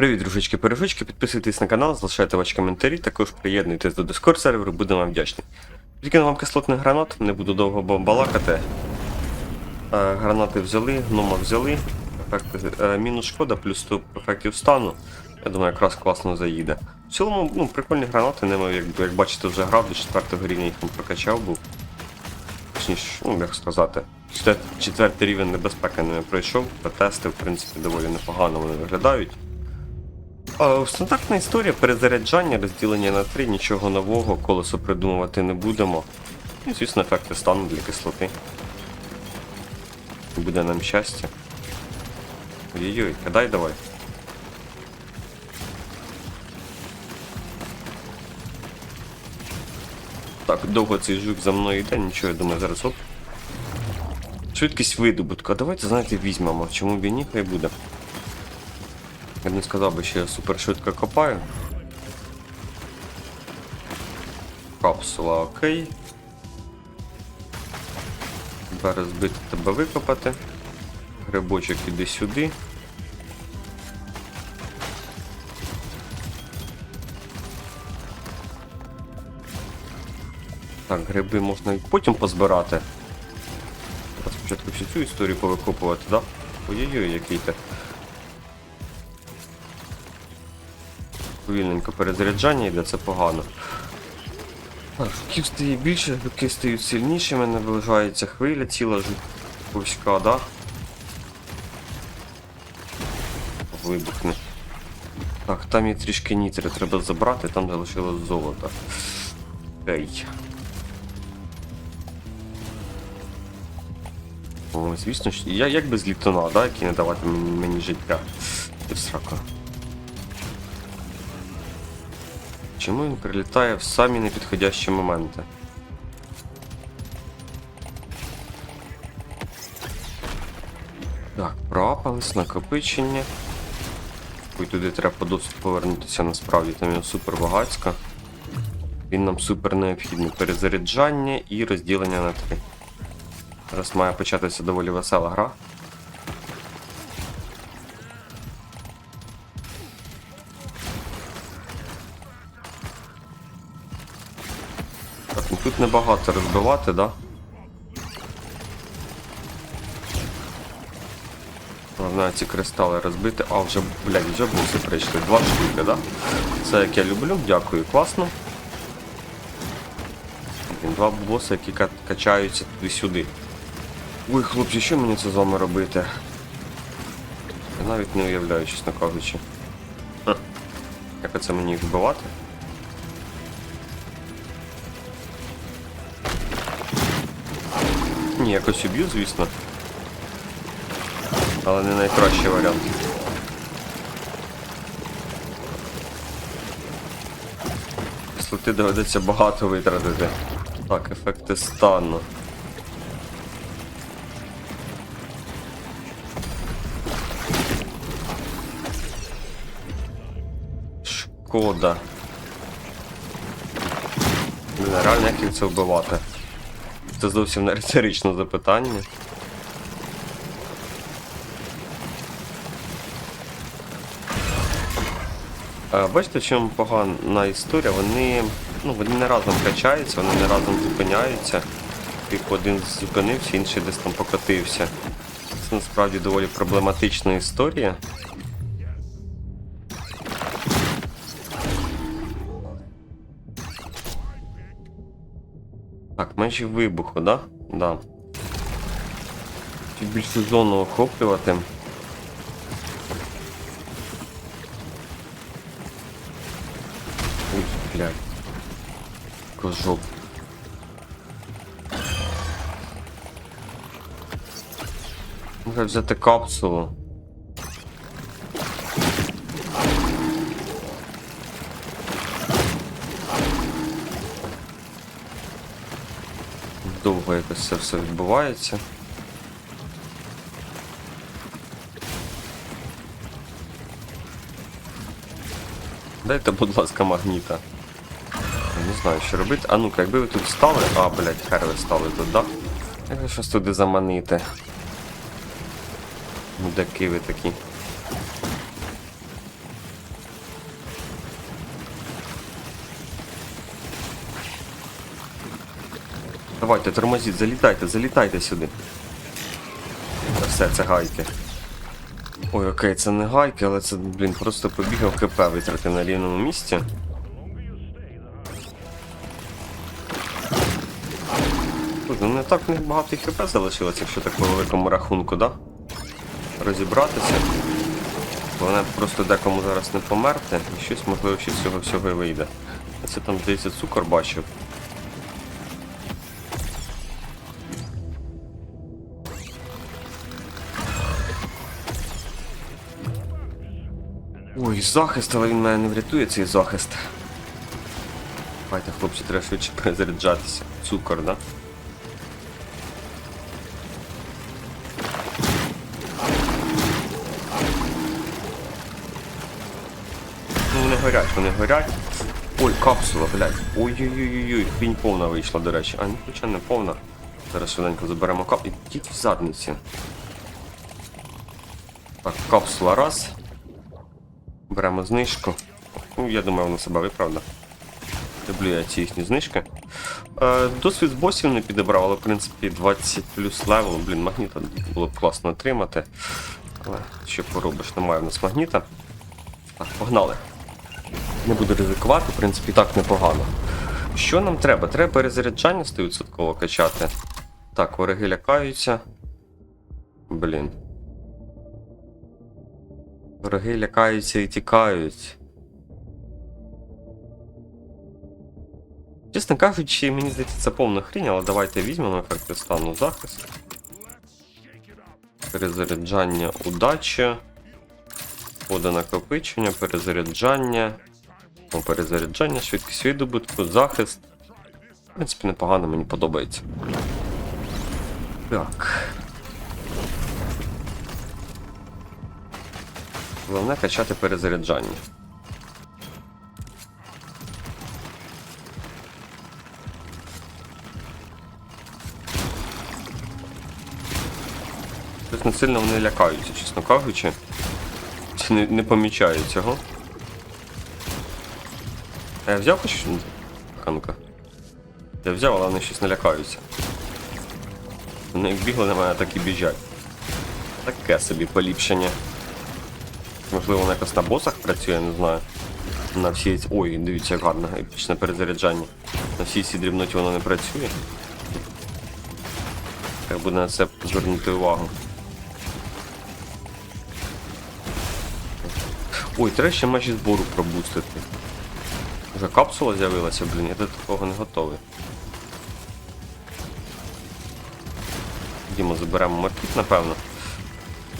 Привіт, дружечки, пережички, підписуйтесь на канал, залишайте ваші коментарі, також приєднуйтесь до Discord серверу, буду вам вдячний. Тільки вам кислотний гранат, не буду довго балакати. Е, гранати взяли, гнома взяли. Ефекти, е, мінус шкода, плюс 100 ефектів стану. Я думаю, якраз класно заїде. В цілому, ну, прикольні гранати, ними, як, як бачите, вже грав до 4 рівня їх не прокачав був. Точніше, ну, як сказати, четвер- четвертий рівень небезпеки ними пройшов, протести, в принципі, доволі непогано вони виглядають. А, Стандартна історія перезаряджання, розділення на три, нічого нового, колесо придумувати не будемо. І, звісно, ефекти стану для кислоти. Буде нам щастя. Ой-ой, кидай давай. Так, довго цей жук за мною йде, нічого, я думаю, зараз оп. Швидкість видобутку. Давайте, знаєте, візьмемо. Чому б і ні, хай буде. Б не сказав би, що я супер швидко копаю. Капсула окей. Треба розбити тебе викопати. Грибочок іди сюди. Так, гриби можна і потім позбирати. Треба спочатку всю цю історію повикопувати, да? Ой-ой-ой, який ти. Повільненько перезаряджання йде, це погано. Так, жуків стає більше, жуки стають сильнішими, наближається хвиля, ціла жуковська, да? Вибухне. Так, там є трішки нітри, треба забрати, там залишилось золото. Ей. О, звісно, що я як без літона, да, який не давати мені, мені життя. Ти в сраку. Чому він прилітає в самі непідходящі моменти? Так, проапались, накопичення. Ой, туди треба по доступ повернутися насправді, там його супер багацька. Він нам супер необхідний. Перезаряджання і розділення на три. Зараз має початися доволі весела гра. Тут небагато розбивати, да? Головне ці кристали розбити. А, вже, блядь, вже боси прийшли. Два штуки, да? Це як я люблю, дякую, класно. Два боси, які качаються туди-сюди. Ой, хлопці, що мені це з вами робити? Я навіть не уявляю, чесно кажучи. Як оце мені їх вбивати? Ні, якось уб'ю, звісно. Але не найкращий варіант. Кислоти доведеться багато витратити. Так, ефекти стану. Шкода. Реально як їх це вбивати? Це зовсім не риторичне запитання. Е, Бачите, в чому погана історія? Вони, ну, вони не разом качаються, вони не разом зупиняються. Типу один зупинився, інший десь там покотився. Це насправді доволі проблематична історія. Межі вибуху, да? Да. Чуть більшу зону охоплювати. Ой, блядь. Кожок. Можна взяти капсулу. Довго якось це все відбувається. Дайте, будь ласка, магніта. Не знаю, що робити. А ну-ка, якби ви тут стали. А, блядь, хер ви стали тут, да? Як ви щось туди заманити? Мудаки ви такі. Давайте, тормозіть, залітайте, залітайте сюди. Та все, це гайки. Ой, окей, це не гайки, але це, блін, просто побігав КП витратив на рівному місці. Ну не так в багато ХП залишилось, якщо так по великому рахунку, да? Розібратися. Головне просто декому зараз не померти, і щось можливо ще з цього всього і вийде. Це там, здається, цукор бачив. Ой, захист, але він мене не врятує цей захист. Давайте, хлопці, треба швидше перезаряджатися. Цукор, да? Ну, вони горять, вони горять. Ой, капсула, блядь. Ой-ой-ой-ой, хрінь повна вийшла, до речі. А, ну хоча не повна. Зараз швиденько заберемо кап. І тільки в задниці. Так, капсула раз. Беремо знижку. Ну, я думаю, вона себе виправда. Люблю я ці їхні знижки. Е, досвід з босів не підібрав, але в принципі 20 плюс левел, блін, магніта було б класно отримати. Але що поробиш, немає в нас магніта. Так, погнали. Не буду ризикувати, в принципі, так непогано. Що нам треба? Треба перезаряджання 100% качати. Так, вороги лякаються. Блін. Вороги лякаються і тікають. Чесно кажучи, мені здається, це повна хрінь, але давайте візьмемо ефекти стану захист. Перезаряджання удача. Вода накопичення, перезаряджання. О, перезаряджання, швидкість видобутку, захист. В принципі, непогано, мені подобається. Так. Головне качати перезаряджання. Щось не сильно вони лякаються, чесно кажучи. Чи не, не помічаю цього. А я взяв хоч ханка? Я взяв, але вони щось не лякаються. Вони як бігли на мене, так і біжать. Таке собі поліпшення. Можливо, воно якось на босах працює, я не знаю. На всі ці. Ой, дивіться, як гарно, епічне перезаряджання. На всій цій дрібноті воно не працює. Треба буде на це звернути увагу. Ой, треба ще межі збору пробустити. Вже капсула з'явилася, блін, я до такого не готовий. Дімо, заберемо маркіт, напевно.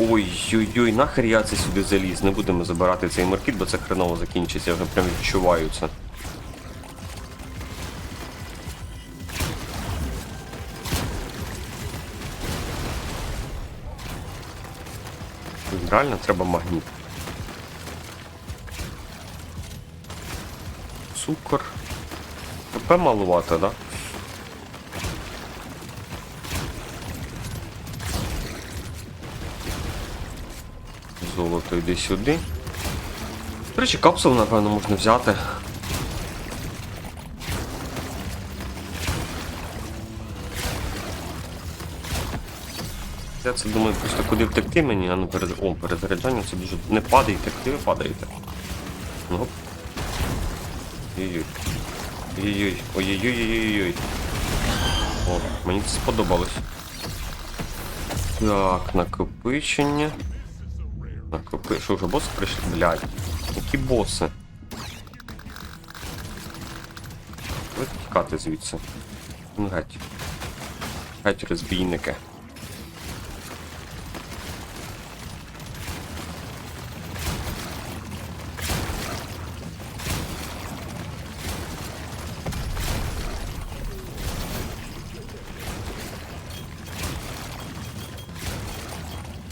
Ой-ой-ой, нахер я це сюди заліз. Не будемо забирати цей маркіт, бо це хреново закінчиться, я вже прям відчуваю це. Реально треба магніт. Цукор. ПП малувато, да? Золото йди сюди. До речі, капсулу, напевно, можна взяти. Я це думаю, просто куди втекти мені, а ну перед... О, перезаряджання це дуже. Не падайте, куди ви падаєте? Ну. Ой-ой. Ой-ой. Ой-ой-ой-ой-ой. О, мені це сподобалось. Так, накопичення. Накопи... Що вже боси прийшли? Блядь. Які боси? Тікати звідси. Ну геть. Геть розбійники.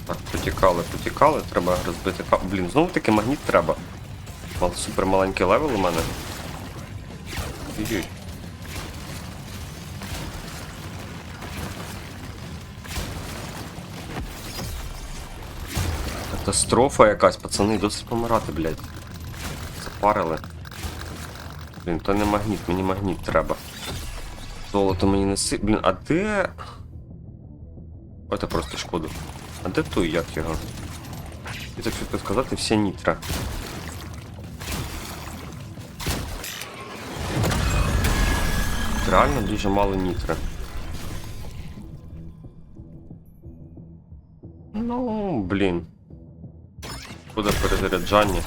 Так, потікали, потікали, треба розбити кап. Блін, знову таки магніт треба. Мал супер маленький левел у мене. Катастрофа якась, пацани, досить помирати, блядь. Запарили. Блін, то не магніт, мені магніт треба. Золото мені не си. Блін, а де. Ой, це просто шкода. А де той, як його? І так швидко сказати, вся нітра. Реально дуже мало нітра. Ну, блін. Буде перезаряджання.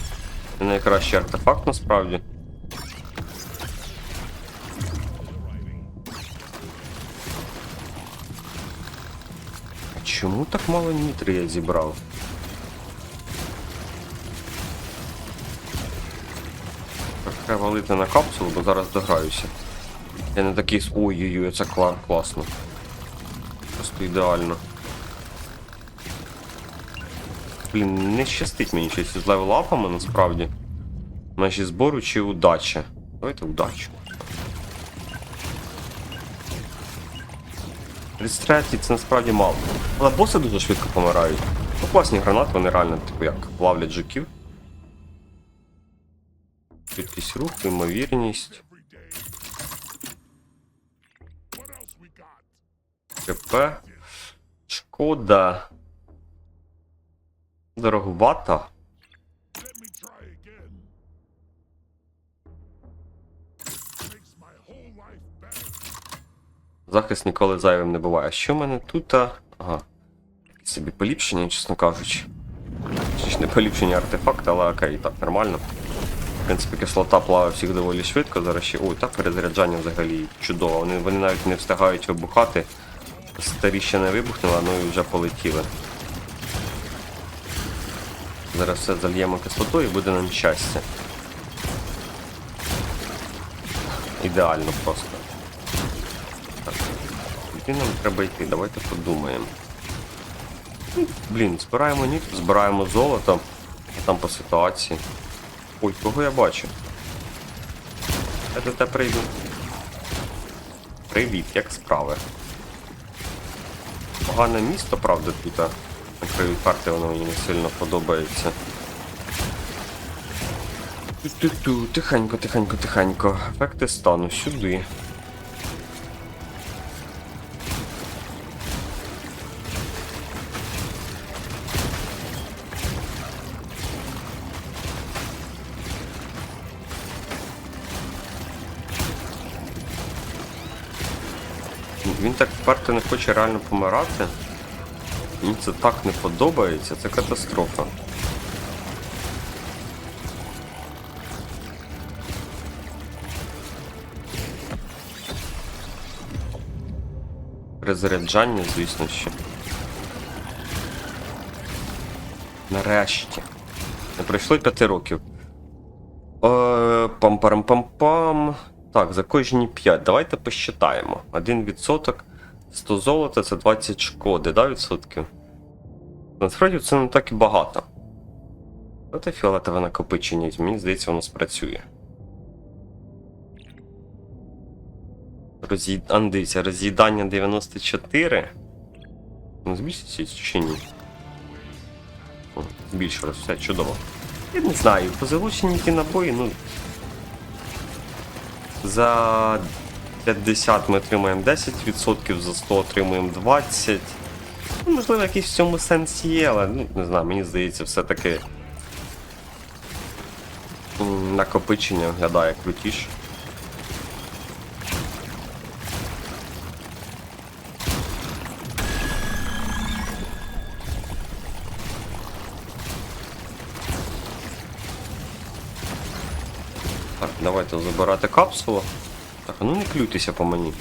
Це найкращий артефакт насправді. А Чому так мало нітри я зібрав? Треба валити на капсулу, бо зараз дограюся. Я не такий. с- Ой-ой-ой, це кла- класно. Просто ідеально. Блін, не щастить мені щось з левелапами насправді. Наші збору чи удача. Давайте удачу. 33 це насправді мало. Але боси дуже швидко помирають. Ну, класні гранати, вони реально, типу, як плавлять жуків. Швидкість руху, ймовірність. КП. Шкода. Дороговато. Захист ніколи зайвим не буває. Що в мене тут? Ага. Собі поліпшення, чесно кажучи. Чи не поліпшення артефакта, але окей, так, нормально. Принципі, кислота плаває всіх доволі швидко. Зараз ще. Ой, так перезаряджання взагалі чудово. Вони, вони навіть не встигають вибухати. Старі ще не вибухнули, ну і вже полетіли. Зараз все зальємо кислотою і буде нам щастя. Ідеально просто. Куди нам треба йти? Давайте подумаємо. Блін, збираємо ніт, збираємо золото, а там по ситуації. Ой, кого я бачу? Я до тебе прийду. Привіт, як справи? Погане місто, правда, тут. На краю карти воно мені не сильно подобається. Ту-ту-ту, тихенько, тихенько, тихенько. Ефекти стану сюди. Він так вперто не хоче реально помирати. Мені це так не подобається, це катастрофа. Перезаряджання, звісно, ще. Нарешті. Не пройшло п'яти років. Е, Пам-парам-пам-пам. Так, за кожні 5. Давайте посчитаємо. 1%, 100 золота це 20 шкоди, да, відсотків? Насправді це не так і багато. Давайте фіолетове накопичення, мені здається, воно спрацює. Роз'їд... Дивіться, роз'їдання 94. Ну, збільшиться чи ні? Збільшилось, все чудово. Я не знаю, по залученні ті набої, ну. За 50 ми отримаємо 10%, за 100 отримуємо 20%. Ну, можливо, якийсь в цьому сенс є, але ну, не знаю, мені здається, все-таки накопичення виглядає крутіше. Давайте забирати капсулу. Так, а ну не клюйтеся по мені.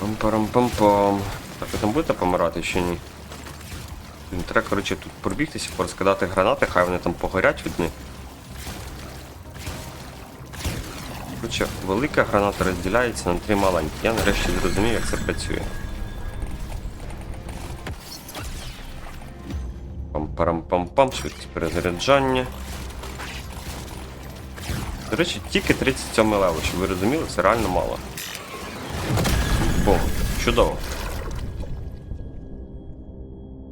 Пам-парам-пам-пам. Так, ви там будете помирати чи ні? Блін, Треба, коротше, тут пробігтися, порозкидати гранати, хай вони там погорять від них. Коротше, велика граната розділяється на три маленькі. Я нарешті зрозумів, як це працює. Пам-парам-пам-пам, швидкість перезаряджання. До речі, тільки 37 левел, щоб ви розуміли, це реально мало. Бом, чудово.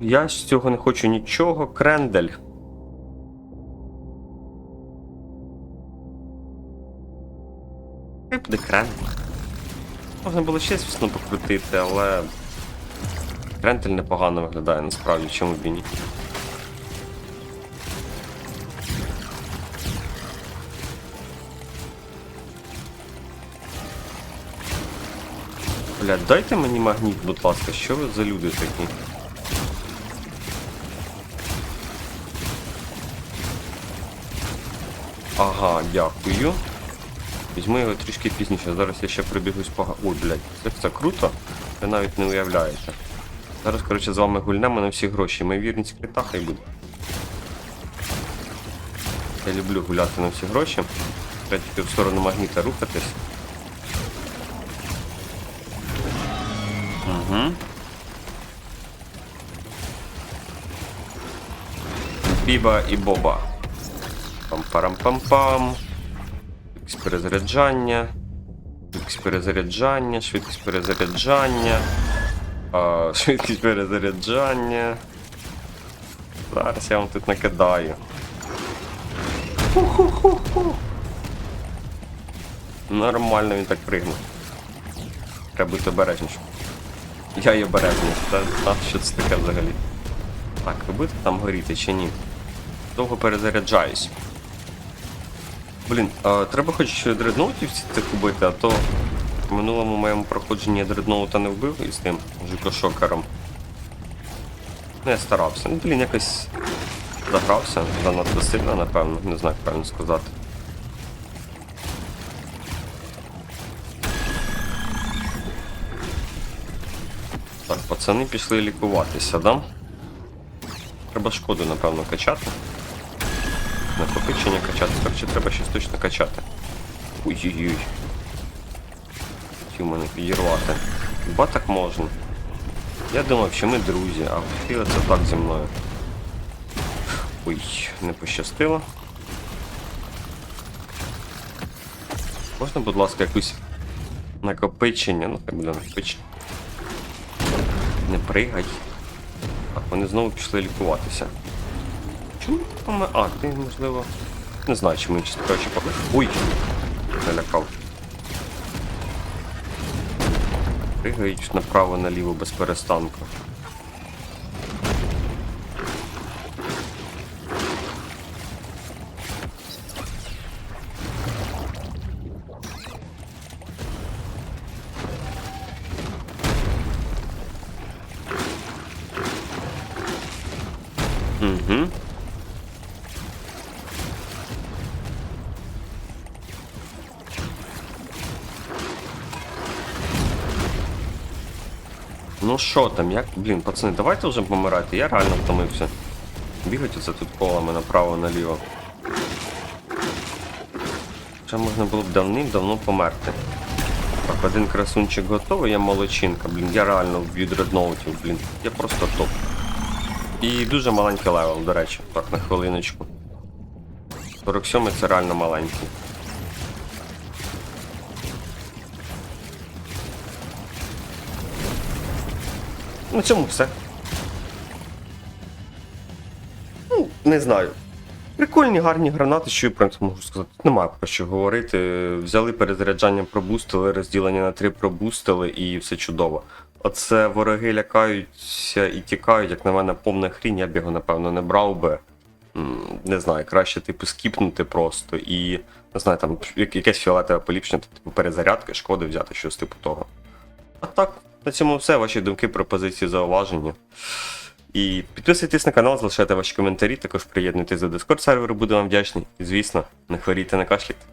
Я з цього не хочу нічого. Крендель. Хай буде крендель. Можна було ще, звісно, покрутити, але. Крендель непогано виглядає насправді, чому б і ні. Бля, дайте мені магніт, будь ласка, що ви за люди такі? Ага, дякую. Візьму його трішки пізніше. Зараз я ще прибігусь по... Ой, блядь, це, це круто. Ви навіть не уявляєте. Зараз, коротше, з вами гульнемо на всі гроші. Ми вірність крита хай буде. Я люблю гуляти на всі гроші. Треба в сторону магніта рухатись. Угу. Біба і Боба. Пам-парам-пам-пам. Швидкість перезаряджання. Швидкість перезаряджання, швидкість перезаряджання. А, швидкість перезаряджання. Зараз я вам тут накидаю. Ху-ху-ху-ху. Нормально він так пригнув. Треба бути обережніше. Я і обережніше, та, та що це таке взагалі? Так, ви будете там горіти чи ні? Довго перезаряджаюсь. Блін, а, треба хоч дредноутів цих убити, а то в минулому моєму проходженні я дредноута не вбив із тим жукошокером. Ну, я старався. Ну, блін, якось загрався занадто сильно, напевно, не знаю, як правильно сказати. Так, пацани пішли лікуватися, да? Треба шкоду, напевно, качати. Накопичення качати. Короче, треба щось точно качати. Ой-ой-ой. Хотів мене підірвати. Хіба так можна? Я думав, що ми друзі, а хотіли це так зі мною. Ой, не пощастило. Можна, будь ласка, якусь накопичення, ну хай буде накопичення. Не пригай. Так, вони знову пішли лікуватися. Чому ти помер? А, ти можливо. Не знаю, чи мені краще помер. Ой! Налякав. Пригають направо-наліво без перестанку. Ну що там, як. Блін, пацани, давайте вже помирати, я реально втомився. Бігати це тут колами направо-наліво. Вже можна було б давним-давно померти. Так, один красунчик готовий, я молодчинка, блін, я реально вб'ю дредноутів, блін. Я просто топ. І дуже маленький левел, до речі, так, на хвилиночку. 47 це реально маленький. На цьому все. Ну, не знаю. Прикольні, гарні гранати, що я про це можу сказати. Немає про що говорити. Взяли перезаряджання, пробустили, розділення на три пробустили і все чудово. Оце вороги лякаються і тікають, як на мене, повна хрінь, я б його, напевно, не брав би. Не знаю, краще, типу, скіпнути просто і. Не знаю, там якесь фіолетове поліпшення, типу перезарядки, шкоди взяти, щось типу того. А так, на цьому все. Ваші думки, пропозиції, зауваження. І підписуйтесь на канал, залишайте ваші коментарі, також приєднуйтесь до Discord серверу, буду вам вдячний. І звісно, не хворійте на кашляйте.